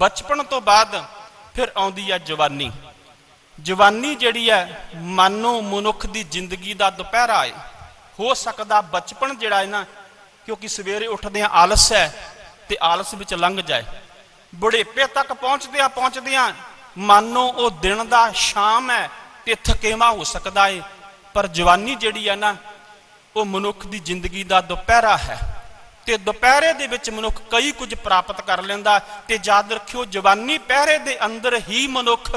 ਬਚਪਨ ਤੋਂ ਬਾਅਦ ਫਿਰ ਆਉਂਦੀ ਹੈ ਜਵਾਨੀ। ਜਵਾਨੀ ਜਿਹੜੀ ਹੈ ਮਾਨੋ ਮਨੁੱਖ ਦੀ ਜ਼ਿੰਦਗੀ ਦਾ ਦੁਪਹਿਰਾ ਹੈ ਹੋ ਸਕਦਾ ਬਚਪਨ ਜਿਹੜਾ ਹੈ ਨਾ, ਕਿਉਂਕਿ ਸਵੇਰੇ ਉੱਠਦੇ ਆ ਆਲਸ ਹੈ ਤੇ ਆਲਸ ਵਿੱਚ ਲੰਘ ਜਾਏ। ਬੁਢੇਪੇ ਤੱਕ ਪਹੁੰਚਦਿਆਂ ਪਹੁੰਚਦਿਆਂ ਮਾਨੋ ਉਹ ਦਿਨ ਦਾ ਸ਼ਾਮ ਹੈ ਤੇ ਥਕੇਵਾ ਹੋ ਸਕਦਾ ਹੈ ਪਰ ਜਵਾਨੀ ਜਿਹੜੀ ਹੈ ਨਾ, ਉਹ ਮਨੁੱਖ ਦੀ ਜ਼ਿੰਦਗੀ ਦਾ ਦੁਪਹਿਰਾ ਹੈ। ਤੇ ਦੁਪਹਿਰੇ ਦੇ ਵਿੱਚ ਮਨੁੱਖ ਕਈ ਕੁਝ ਪ੍ਰਾਪਤ ਕਰ ਲੈਂਦਾ ਤੇ ਯਾਦ ਰੱਖਿਓ, ਜਵਾਨੀ ਪਹਿਰੇ ਦੇ ਅੰਦਰ ਹੀ ਮਨੁੱਖ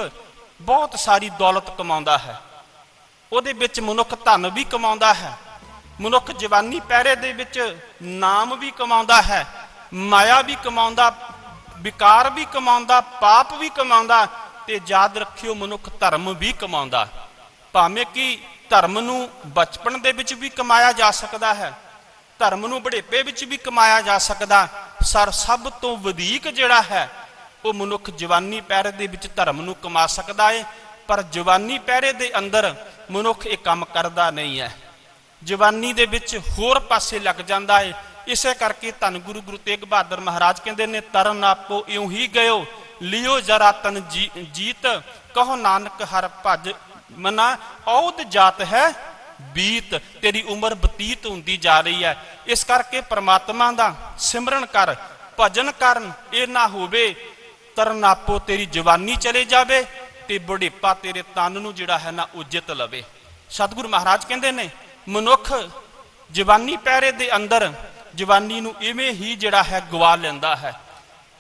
ਬਹੁਤ ਸਾਰੀ ਦੌਲਤ ਕਮਾਉਂਦਾ ਹੈ। ਉਹਦੇ ਵਿੱਚ ਮਨੁੱਖ ਧਨ ਵੀ ਕਮਾਉਂਦਾ ਹੈ। ਮਨੁੱਖ ਜਵਾਨੀ ਪਹਿਰੇ ਦੇ ਵਿੱਚ ਨਾਮ ਵੀ ਕਮਾਉਂਦਾ ਹੈ, ਮਾਇਆ ਵੀ ਕਮਾਉਂਦਾ, ਵਿਕਾਰ ਵੀ ਕਮਾਉਂਦਾ, ਪਾਪ ਵੀ ਕਮਾਉਂਦਾ ਤੇ ਯਾਦ ਰੱਖਿਓ, ਮਨੁੱਖ ਧਰਮ ਵੀ ਕਮਾਉਂਦਾ। ਭਾਵੇਂ ਕਿ ਧਰਮ ਨੂੰ ਬਚਪਨ ਦੇ ਵਿੱਚ ਵੀ ਕਮਾਇਆ ਜਾ ਸਕਦਾ ਹੈ ਧਰਮ ਨੂੰ ਬੁਢੇਪੇ ਵਿੱਚ ਵੀ ਕਮਾਇਆ ਜਾ ਸਕਦਾ। ਸਰ, ਸਭ ਤੋਂ ਵਧੇਕ ਜਿਹੜਾ ਹੈ, ਉਹ ਮਨੁੱਖ ਜਵਾਨੀ ਪਹਿਰੇ ਦੇ ਵਿੱਚ ਧਰਮ ਨੂੰ ਕਮਾ ਸਕਦਾ ਹੈ ਪਰ ਜਵਾਨੀ ਪਹਿਰੇ ਦੇ ਅੰਦਰ ਮਨੁੱਖ ਇਹ ਕੰਮ ਕਰਦਾ ਨਹੀਂ ਹੈ। ਜਵਾਨੀ ਦੇ ਵਿੱਚ ਹੋਰ ਪਾਸੇ ਲੱਗ ਜਾਂਦਾ ਹੈ ਇਸੇ ਕਰਕੇ ਧੰਨ ਗੁਰੂ ਗੁਰੂ ਤੇਗ ਬਹਾਦਰ ਮਹਾਰਾਜ ਕਹਿੰਦੇ ਨੇ, ਤਰਨ ਆਪੋ ਇਉਂ ਹੀ ਗਇਓ, ਲਿਓ ਜਰਾ ਤਨ ਜੀ- ਜੀਤ, ਕਹੋ ਨਾਨਕ ਹਰ ਭਜ, ਮਨਾ ਔਦ ਜਾਤ ਹੈ ਬੀਤ, ਤੇਰੀ ਉਮਰ ਬਤੀਤ ਹੁੰਦੀ ਜਾ ਰਹੀ ਹੈ। ਇਸ ਕਰਕੇ ਪ੍ਰਮਾਤਮਾ ਦਾ ਸਿਮਰਨ ਕਰ, ਭਜਨ ਕਰਨ, ਇਹ ਨਾ ਹੋਵੇ, ਤਰਨ ਆਪੋ ਤੇਰੀ ਜਵਾਨੀ ਚਲੇ ਜਾਵੇ ਤੇ ਬੁਢੇਪਾ ਤੇਰੇ ਤਨ ਨੂੰ ਜਿਹੜਾ ਹੈ ਨਾ ਉਜਤ ਲਵੇ। ਸਤਿਗੁਰੂ ਮਹਾਰਾਜ ਕਹਿੰਦੇ ਨੇ, ਮਨੁੱਖ ਜਵਾਨੀ ਪਹਿਰੇ ਦੇ ਅੰਦਰ ਜਵਾਨੀ ਨੂੰ ਇਵੇਂ ਹੀ ਜਿਹੜਾ ਹੈ ਗਵਾ ਲੈਂਦਾ ਹੈ।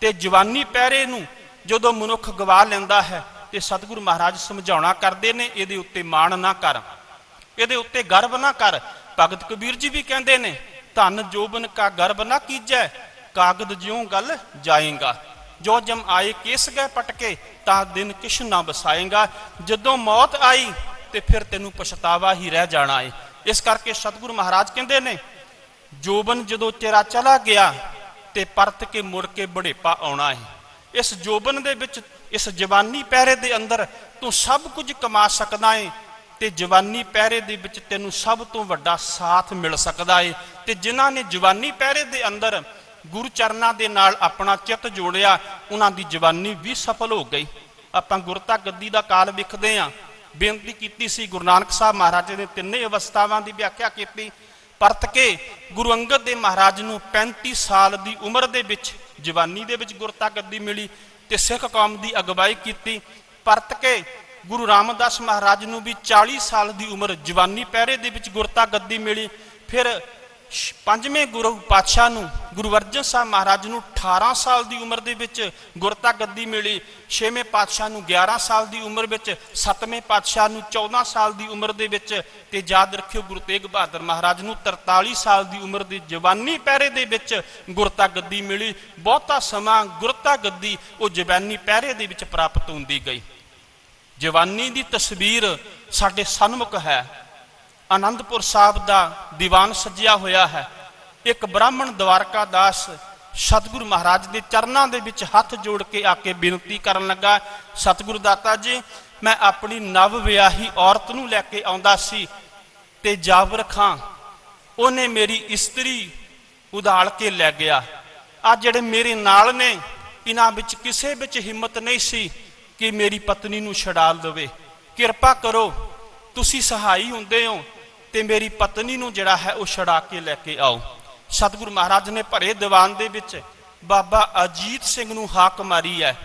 ਤੇ ਜਵਾਨੀ ਪਹਿਰੇ ਨੂੰ ਜਦੋਂ ਮਨੁੱਖ ਗਵਾ ਲੈਂਦਾ ਹੈ ਤੇ ਸਤਿਗੁਰੂ ਮਹਾਰਾਜ ਸਮਝਾਉਣਾ ਕਰਦੇ ਨੇ, ਇਹਦੇ ਉੱਤੇ ਮਾਣ ਨਾ ਕਰ। ਇਹਦੇ ਉੱਤੇ ਗਰਵ ਨਾ ਕਰ। ਭਗਤ ਕਬੀਰ ਜੀ ਵੀ ਕਹਿੰਦੇ ਨੇ, ਧਨ ਜੋਬਨ ਕਾ ਗਰਵ ਨਾ ਕੀਜੈ, ਕਾਗਦ ਜਿਉ ਗੱਲ ਜਾਏਗਾ। ਜੋ ਜਮ ਆਏ ਕਿਸ ਗਏ ਪਟਕੇ, ਤਾਂ ਦਿਨ ਕਿਛ ਨਾ ਬਸਾਏਗਾ ਜਦੋਂ ਮੌਤ ਆਈ, ਤੇ ਫਿਰ ਤੈਨੂੰ ਪਛਤਾਵਾ ਹੀ ਰਹਿ ਜਾਣਾ ਏ। ਇਸ ਕਰਕੇ ਸਤਿਗੁਰੂ ਮਹਾਰਾਜ ਕਹਿੰਦੇ ਨੇ, ਜੋਬਨ ਜਦੋਂ ਤੇਰਾ ਚਲਾ ਗਿਆ, ਤੇ ਪਰਤ ਕੇ ਮੁੜ ਕੇ ਬੜੇਪਾ ਆਉਣਾ ਏ। ਇਸ ਜੋਬਨ ਦੇ ਵਿੱਚ, ਇਸ ਜਵਾਨੀ ਪਹਿਰੇ ਦੇ ਅੰਦਰ, ਤੂੰ ਸਭ ਕੁਝ ਕਮਾ ਸਕਦਾ ਏ। ਤੇ ਜਵਾਨੀ ਪਹਿਰੇ ਦੇ ਵਿੱਚ ਤੈਨੂੰ ਸਭ ਤੋਂ ਵੱਡਾ ਸਾਥ ਮਿਲ ਸਕਦਾ ਏ। ਤੇ ਜਿਨ੍ਹਾਂ ਨੇ ਜਵਾਨੀ ਪਹਿਰੇ ਦੇ ਅੰਦਰ ਗੁਰੂ ਚਰਨਾਂ ਦੇ ਨਾਲ ਆਪਣਾ ਚਿੱਤ ਜੋੜਿਆ, ਉਹਨਾਂ ਦੀ ਜਵਾਨੀ ਵੀ ਸਫਲ ਹੋ ਗਈ। ਆਪਾਂ ਗੁਰਤਾ ਗੱਦੀ ਦਾ ਕਾਲ ਵਿਖਦੇ ਆਂ। ਬੇਨਤੀ ਕੀਤੀ ਸੀ ਗੁਰੂ ਨਾਨਕ ਸਾਹਿਬ ਮਹਾਰਾਜ ਨੇ ਤਿੰਨੇ ਅਵਸਥਾਵਾਂ ਦੀ ਵਿਆਖਿਆ ਕੀਤੀ। ਪਰਤ ਕੇ ਗੁਰੂ ਅੰਗਦ ਦੇ ਮਹਾਰਾਜ ਨੂੰ 35 ਸਾਲ ਦੀ ਉਮਰ ਦੇ ਵਿੱਚ ਜਵਾਨੀ ਦੇ ਵਿੱਚ ਗੁਰਤਾ ਗੱਦੀ ਮਿਲੀ ਤੇ ਸਿੱਖ ਕੌਮ ਦੀ ਅਗਵਾਈ ਕੀਤੀ। ਪਰਤ ਕੇ ਗੁਰੂ ਰਾਮਦਾਸ ਮਹਾਰਾਜ ਨੂੰ ਵੀ 40 ਸਾਲ ਦੀ ਉਮਰ ਜਵਾਨੀ ਪਹਿਰੇ ਦੇ ਵਿੱਚ ਗੁਰਤਾ ਗੱਦੀ ਮਿਲੀ। ਫਿਰ ਪੰਜਵੇਂ ਗੁਰੂ ਪਾਤਸ਼ਾਹ ਨੂੰ ਗੁਰੂ ਅਰਜਨ ਸਾਹਿਬ ਮਹਾਰਾਜ ਨੂੰ 18 ਸਾਲ ਦੀ ਉਮਰ ਦੇ ਵਿੱਚ ਗੁਰਤਾ ਗੱਦੀ ਮਿਲੀ। ਛੇਵੇਂ ਪਾਤਸ਼ਾਹ ਨੂੰ 11 ਸਾਲ ਦੀ ਉਮਰ ਵਿੱਚ, ਸੱਤਵੇਂ ਪਾਤਸ਼ਾਹ ਨੂੰ 14 ਸਾਲ ਦੀ ਉਮਰ ਦੇ ਵਿੱਚ ਤੇ ਯਾਦ ਰੱਖਿਓ ਗੁਰੂ ਤੇਗ ਬਹਾਦਰ ਮਹਾਰਾਜ ਨੂੰ 43 ਸਾਲ ਦੀ ਉਮਰ ਦੀ ਜਵਾਨੀ ਪਹਿਰੇ ਦੇ ਵਿੱਚ ਗੁਰਤਾ ਗੱਦੀ ਮਿਲੀ। ਬਹੁਤਾ ਸਮਾਂ ਗੁਰਤਾ ਗੱਦੀ ਉਹ ਜਵਾਨੀ ਪਹਿਰੇ ਦੇ ਵਿੱਚ ਪ੍ਰਾਪਤ ਹੁੰਦੀ ਗਈ। ਜਵਾਨੀ ਦੀ ਤਸਵੀਰ ਸਾਡੇ ਸਨਮੁਖ ਹੈ। ਆਨੰਦਪੁਰ ਸਾਹਿਬ ਦਾ ਦੀਵਾਨ ਸਜਿਆ ਹੋਇਆ ਹੈ। ਇੱਕ ਬ੍ਰਾਹਮਣ ਦਵਾਰਕਾ ਦਾਸ ਸਤਿਗੁਰੂ ਮਹਾਰਾਜ ਦੇ ਚਰਨਾਂ ਦੇ ਵਿੱਚ ਹੱਥ ਜੋੜ ਕੇ ਆ ਕੇ ਬੇਨਤੀ ਕਰਨ ਲੱਗਾ, ਸਤਿਗੁਰੂ ਦਾਤਾ ਜੀ, ਮੈਂ ਆਪਣੀ ਨਵ ਵਿਆਹੀ ਔਰਤ ਨੂੰ ਲੈ ਕੇ ਆਉਂਦਾ ਸੀ ਤੇ ਜਾਬਰ ਖਾਂ। ਉਹਨੇ ਮੇਰੀ ਇਸਤਰੀ ਉਧਾਲ ਕੇ ਲੈ ਗਿਆ। ਆ ਜਿਹੜੇ ਮੇਰੇ ਨਾਲ ਨੇ, ਇਹਨਾਂ ਵਿੱਚ ਕਿਸੇ ਵਿੱਚ ਹਿੰਮਤ ਨਹੀਂ ਸੀ। ਕਿ ਮੇਰੀ ਪਤਨੀ ਨੂੰ ਛਡਾਲ ਦੇਵੇ। ਕਿਰਪਾ ਕਰੋ, ਤੁਸੀਂ ਸਹਾਈ ਹੁੰਦੇ ਹੋ ਤੇ ਮੇਰੀ ਪਤਨੀ ਨੂੰ ਜਿਹੜਾ ਹੈ ਉਹ ਛਡਾ ਕੇ ਲੈ ਕੇ ਆਓ। ਸਤਿਗੁਰੂ ਮਹਾਰਾਜ ਨੇ ਭਰੇ ਦੀਵਾਨ ਦੇ ਵਿੱਚ ਬਾਬਾ ਅਜੀਤ ਸਿੰਘ ਨੂੰ ਹਾਕ ਮਾਰੀ ਹੈ।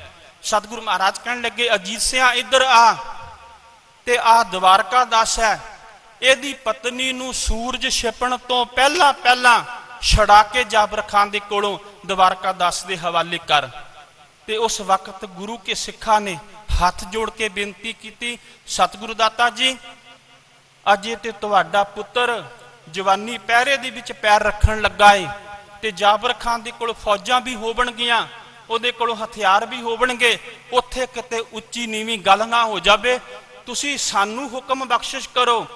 ਸਤਿਗੁਰੂ ਮਹਾਰਾਜ ਕਹਿਣ ਲੱਗੇ, ਅਜੀਤ ਸਿਆ, ਇੱਧਰ ਆ ਤੇ ਆਹ ਦਵਾਰਕਾ ਦਾਸ ਹੈ। ਇਹਦੀ ਪਤਨੀ ਨੂੰ ਸੂਰਜ ਛਿਪਣ ਤੋਂ ਪਹਿਲਾਂ ਪਹਿਲਾਂ ਛੜਾ ਕੇ ਜਾਬਰ ਖਾਨ ਦੇ ਕੋਲੋਂ ਦਵਾਰਕਾ ਦਾਸ ਦੇ ਹਵਾਲੇ ਕਰ। ਤੇ ਉਸ ਵਕਤ ਗੁਰੂ ਕੇ ਸਿੱਖਾਂ ਨੇ ਹੱਥ ਜੋੜ ਕੇ ਬੇਨਤੀ ਕੀਤੀ, ਸਤਿਗੁਰੂ ਦਾਤਾ ਜੀ, ਅਜੇ ਤੇ ਤੁਹਾਡਾ ਪੁੱਤਰ ਜਵਾਨੀ ਪਹਿਰੇ ਦੇ ਵਿੱਚ ਪੈਰ ਰੱਖਣ ਲੱਗਾ ਏ ਤੇ ਜਾਬਰ ਖਾਨ ਦੇ ਕੋਲ ਫੌਜਾਂ ਵੀ ਹੋਵਣਗੀਆਂ, ਉਹਦੇ ਕੋਲ ਹਥਿਆਰ ਵੀ ਹੋਵਣਗੇ, ਉੱਥੇ ਕਿਤੇ ਉੱਚੀ ਨੀਵੀਂ ਗੱਲ ਨਾ ਹੋ ਜਾਵੇ। ਤੁਸੀਂ ਸਾਨੂੰ ਹੁਕਮ ਬਖਸ਼ਿਸ਼ ਕਰੋ,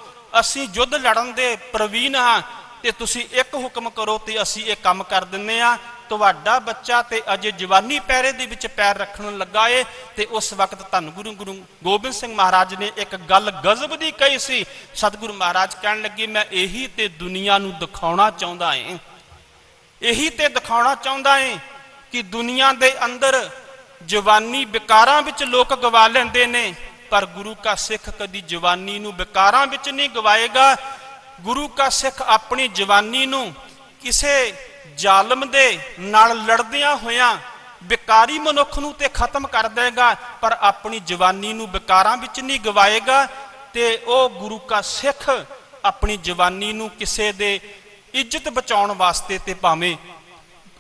ਅਸੀਂ ਯੁੱਧ ਲੜਨ ਦੇ ਪ੍ਰਵੀਨ ਹਾਂ ਤੇ ਤੁਸੀਂ ਇੱਕ ਹੁਕਮ ਕਰੋ ਤੇ ਅਸੀਂ ਇਹ ਕੰਮ ਕਰ ਦਿੰਨੇ ਆ ਤੁਹਾਡਾ ਬੱਚਾ ਤੇ ਅਜੇ ਜਵਾਨੀ ਪੈਰੇ ਦੇ ਵਿੱਚ ਪੈਰ ਰੱਖਣ ਲੱਗਾ ਏ ਤੇ ਉਸ ਵਕਤ ਧੰਨ ਗੁਰੂ ਗੁਰੂ ਗੋਬਿੰਦ ਸਿੰਘ ਮਹਾਰਾਜ ਨੇ ਇੱਕ ਗੱਲ ਗਜ਼ਬ ਦੀ ਕਹੀ ਸੀ, ਸਤਿਗੁਰੂ ਮਹਾਰਾਜ ਕਹਿਣ ਲੱਗੇ, ਮੈਂ ਇਹੀ ਤੇ ਦੁਨੀਆ ਨੂੰ ਦਿਖਾਉਣਾ ਚਾਹੁੰਦਾ ਏ। ਇਹੀ ਤੇ ਦਿਖਾਉਣਾ ਚਾਹੁੰਦਾ ਏ ਕਿ ਦੁਨੀਆ ਦੇ ਅੰਦਰ ਜਵਾਨੀ ਵਿਕਾਰਾਂ ਵਿੱਚ ਲੋਕ ਗਵਾ ਲੈਂਦੇ ਨੇ, ਪਰ ਗੁਰੂ ਕਾ ਸਿੱਖ ਕਦੀ ਜਵਾਨੀ ਨੂੰ ਵਿਕਾਰਾਂ ਵਿੱਚ ਨਹੀਂ ਗਵਾਏਗਾ। ਗੁਰੂ ਕਾ ਸਿੱਖ ਆਪਣੀ ਜਵਾਨੀ ਨੂੰ ਕਿਸੇ ਜ਼ਾਲਮ ਦੇ ਨਾਲ ਲੜਦਿਆਂ ਹੋਇਆਂ ਵਿਕਾਰੀ ਮਨੁੱਖ ਨੂੰ ਤੇ ਖਤਮ ਕਰ ਦੇਗਾ, ਪਰ ਆਪਣੀ ਜਵਾਨੀ ਨੂੰ ਵਿਕਾਰਾਂ ਵਿੱਚ ਨਹੀਂ ਗਵਾਏਗਾ ਤੇ ਉਹ ਗੁਰੂ ਕਾ ਸਿੱਖ ਆਪਣੀ ਜਵਾਨੀ ਨੂੰ ਕਿਸੇ ਦੇ ਇੱਜ਼ਤ ਬਚਾਉਣ ਵਾਸਤੇ ਤੇ ਭਾਵੇਂ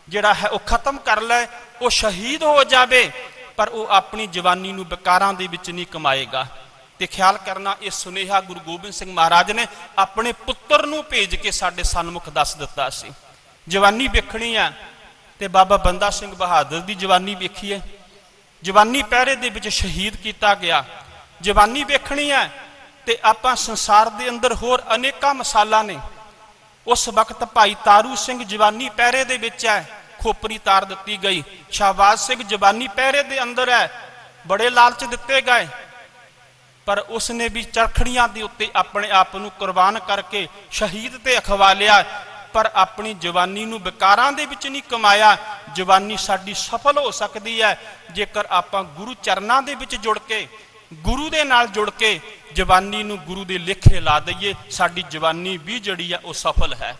ਜਿਹੜਾ ਹੈ ਉਹ ਖਤਮ ਕਰ ਲੈ, ਉਹ ਸ਼ਹੀਦ ਹੋ ਜਾਵੇ, ਪਰ ਉਹ ਆਪਣੀ ਜਵਾਨੀ ਨੂੰ ਵਿਕਾਰਾਂ ਦੇ ਵਿੱਚ ਨਹੀਂ ਕਮਾਏਗਾ। ਤੇ ਖਿਆਲ ਕਰਨਾ, ਇਹ ਸੁਨੇਹਾ ਗੁਰੂ ਗੋਬਿੰਦ ਸਿੰਘ ਮਹਾਰਾਜ ਨੇ ਆਪਣੇ ਪੁੱਤਰ ਨੂੰ ਭੇਜ ਕੇ ਸਾਡੇ ਸਨਮੁਖ ਦੱਸ ਦਿੱਤਾ ਸੀ। ਜਵਾਨੀ ਵੇਖਣੀ ਆ ਤੇ ਬਾਬਾ ਬੰਦਾ ਸਿੰਘ ਬਹਾਦਰ ਦੀ ਜਵਾਨੀ ਵੇਖੀ ਹੈ। ਜਵਾਨੀ ਪਹਿਰੇ ਦੇ ਵਿੱਚ ਸ਼ਹੀਦ ਕੀਤਾ ਗਿਆ। ਜਵਾਨੀ ਵੇਖਣੀ ਹੈ ਤੇ ਆਪਾਂ ਸੰਸਾਰ ਦੇ ਅੰਦਰ ਹੋਰ ਅਨੇਕਾਂ ਮਿਸਾਲਾਂ ਨੇ। ਉਸ ਵਕਤ ਭਾਈ ਤਾਰੂ ਸਿੰਘ ਜਵਾਨੀ ਪਹਿਰੇ ਦੇ ਵਿੱਚ ਹੈ, ਖੋਪਰੀ ਤਾਰ ਦਿੱਤੀ ਗਈ। ਸ਼ਾਹਬਾਜ਼ ਸਿੰਘ ਜਵਾਨੀ ਪਹਿਰੇ ਦੇ ਅੰਦਰ ਹੈ, ਬੜੇ ਲਾਲਚ ਦਿੱਤੇ ਗਏ। ਪਰ ਉਸਨੇ ਵੀ ਚਰਖੜੀਆਂ ਦੇ ਉੱਤੇ ਆਪਣੇ ਆਪ ਨੂੰ ਕੁਰਬਾਨ ਕਰਕੇ ਸ਼ਹੀਦ ਤੇ ਅਖਵਾ ਲਿਆ। ਪਰ ਆਪਣੀ ਜਵਾਨੀ ਨੂੰ ਵਿਕਾਰਾਂ ਦੇ ਵਿੱਚ ਨਹੀਂ ਕਮਾਇਆ, ਜਵਾਨੀ ਸਾਡੀ ਸਫਲ ਹੋ ਸਕਦੀ ਹੈ। ਜੇਕਰ ਆਪਾਂ ਗੁਰੂ ਚਰਨਾਂ ਦੇ ਵਿੱਚ ਜੁੜ ਕੇ, ਗੁਰੂ ਦੇ ਨਾਲ ਜੁੜ ਕੇ ਜਵਾਨੀ ਨੂੰ ਗੁਰੂ ਦੇ ਲੇਖੇ ਲਾ ਦਈਏ, ਸਾਡੀ ਜਵਾਨੀ ਵੀ ਜਿਹੜੀ ਆ ਉਹ ਸਫਲ ਹੈ।